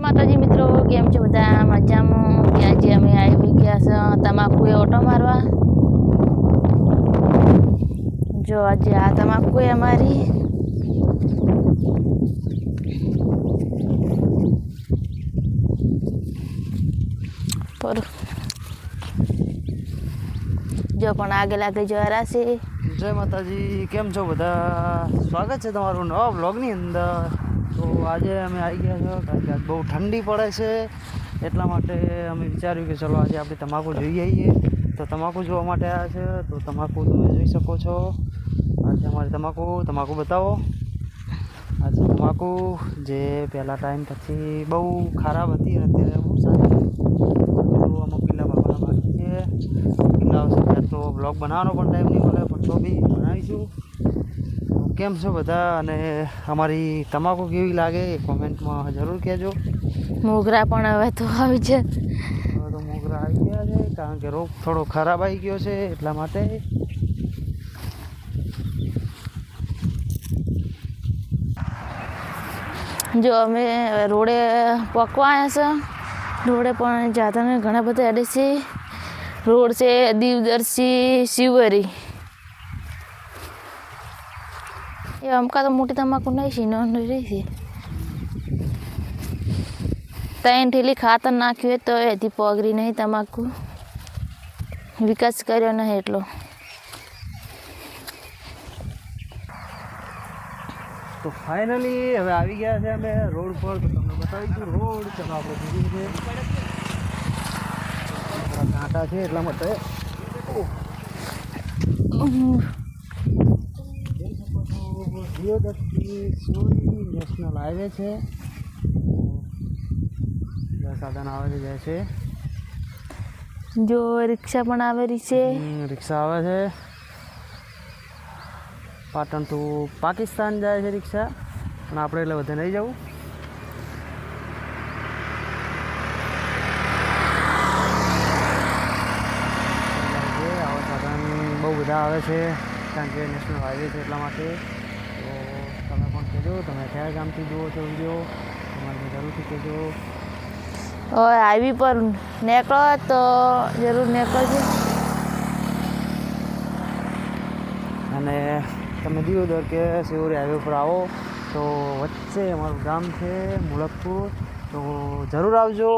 માતાજી મિત્રો, કેમ છો બધા? મજામાં? કે આજે અમે આવી ગયા છે તમાકુએ ઓટો મારવા? જો, આજે આ તમાકુ અમારી પર જો, પણ આગે લાગે જો હરાશે જય માતાજી, કેમ છો બધા? સ્વાગત છે તમારું નવા બ્લોગની અંદર. તો આજે અમે આવી ગયા છો કારણ કે આજ બહુ ઠંડી પડે છે, એટલા માટે અમે વિચાર્યું કે ચલો આજે આપણે તમાકુ જોઈ આવીએ તો તમાકુ જોવા માટે આવ્યા છે, તો તમાકુ તમે જોઈ શકો છો. આજે અમારે તમાકુ તમાકુ બતાવો. આજે તમાકુ જે પહેલા ટાઈમ પછી બહુ ખરાબ હતી અને અત્યારે બહુ સારી તો અમુક કિલ્લા બાબાના બાકી છે કિલ્લા આવશે તો બ્લોગ બનાવવાનો પણ ટાઈમ નહીં મળે, પણ તો બી બનાવીશું. કેમ છો બધા? અને અમારી તમાકુ કેવી લાગે? એ કોમેન્ટમાં જરૂર કહેજો. મોગરા પણ હવે તો આવી છે. હવે તો મોગરા આવી ગયા છે કારણ કે રોગ થોડો ખરાબ આવી ગયો છે એટલા માટે. જો અમે રોડે પકવા આવ્યા છે. રોડે પણ જાતાને ઘણા બધા એડે છે. રોડ છે દીવદર્શી શિવરી. એ અમકા તો મોટી તમાકુ નહીં છે નાની રહી છે ત્રણ ઠેલી ખાતર નાખ્યું હોય તો એથી પગરી નહીં તમાકુ વિકાસ કર્યો નહીં એટલો તો ફાઇનલી હવે આવી ગયા છે અમે રોડ પર તો તમને બતાવીશું રોડ ચલો આપણે છે કાંટા છે એટલા માટે જીઓદત્તી સોની નેશનલ હાઈવે છે. સાધન આવે છે જાય છે. જો રિક્ષા પણ આવેલી છે. રિક્ષા આવે છે. પાટણ ટુ પાકિસ્તાન જાય છે રિક્ષા. પણ આપણે એટલે વધે નહીં જવું. આવા સાધન બહુ બધા આવે છે. કારણ કે નેશનલ હાઈવે છે એટલા માટે. તો તમે પણ કહેજો તમે કયા ગામથી જુઓ છો વીડિયો તમારે જરૂરથી કહેજો. હવે હાઈવી પર નીકળો તો જરૂર નીકળજો. અને તમે દિયોદર કે શિવરી હાઈવે પર આવો તો વચ્ચે અમારું ગામ છે મુલકપુર તો જરૂર આવજો.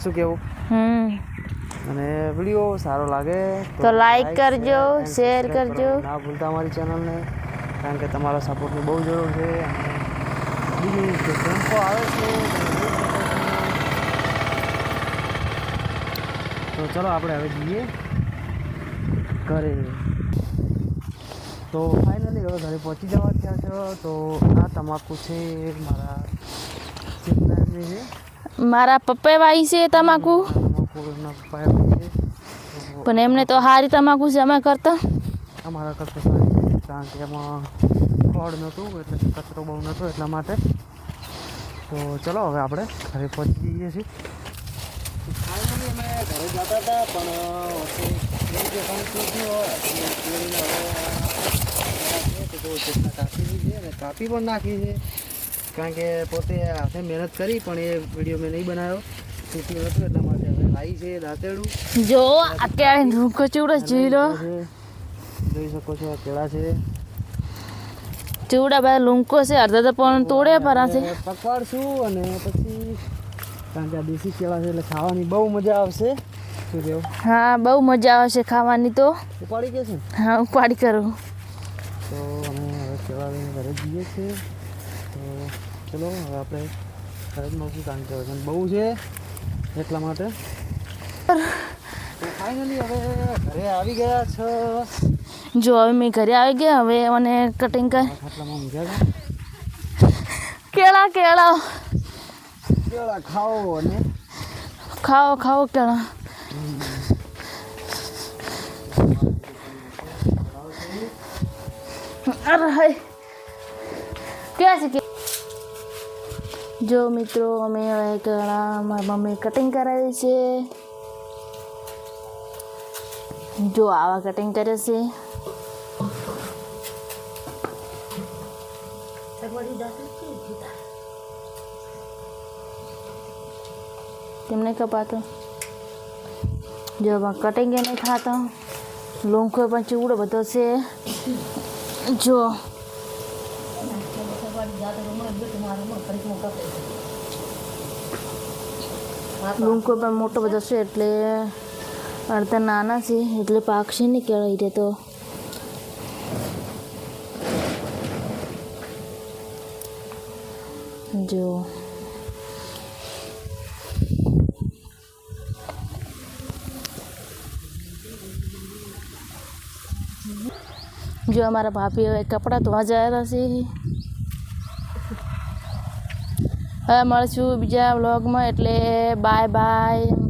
શું હમ. અને વીડિયો સારો લાગે તો લાઈક કરજો, શેર કરજો. ના ભૂલતા અમારી ચેનલને કારણ કે તમારા સપોર્ટની બહુ જરૂર છે. બીજું જે ટેમ્પો આવે છે. તો ચલો આપણે હવે જઈએ ઘરે. તો ફાઇનલી હવે ઘરે પહોંચી જવા થયા છો. તો આ તમાકુ છે મારા છે. મારા પપ્પા વાઈ છે તમાકુ. તમાકુના પપ્પાએ છે. પણ એમને તો સારી તમાકુ છે અમે કરતા. અમારા કરતાં કારણ કે એમાં ખોડ નહોતું એટલે કચરો બહુ નહોતો એટલા માટે. તો ચલો હવે આપણે ઘરે પહોંચી જઈએ છીએ. અમે ઘરે જતા હતા પણ કાપી પણ નાખી છે. કારણ કે પોતે હાથે મહેનત કરી પણ એ વીડિયો મેં નહીં બનાવ્યો. છૂટ્યું નહોતું એટલા માટે હવે લાવી છે દાંતેડું. જો આ ક્યારે કચુડો ચૂડો જોઈ શકો છો આ કેળા છે. ચીવડા બધા લૂંકો છે અડધા તો પણ તોડે પરા છે. પકવાડશું અને પછી કારણ કે આ દેશી કેળા છે એટલે ખાવાની બહુ મજા આવશે. શું કેવું હા બહુ મજા આવે છે ખાવાની તો. ઉપાડી કે છે? હા ઉપાડી કરું. તો અમે હવે કેળા લઈને ઘરે જઈએ છીએ. તો ચલો હવે આપણે ઘરે જ મળશું કારણ કે વજન બહુ છે એટલા માટે. ફાઇનલી હવે ઘરે આવી ગયા છો. જો હવે મેં ઘરે આવી ગયા હવે મને કટિંગ કર કેળા કેળા. કેળા ખાઓ ને ખાઓ ખાઓ કેળા. અરે હાય. ક્યાં છે કે જો મિત્રો અમે હવે કેળા મારી મમ્મી કટિંગ કરાવી છે. જો આવા કટિંગ કરે છે. કેમ નહીં કપાતો? જો કટિંગ નહીં ખાતો લોંખો પણ ચીવડો બધો છે. જો. લૂંકો પણ મોટો બધો છે એટલે અડધા નાના છે એટલે પાકશે નહીં કેળાઈ રે તો. જો. જો અમારા ભાભી હવે કપડાં ધોવા જયા છે. હવે મળશું બીજા વ્લોગમાં, એટલે બાય બાય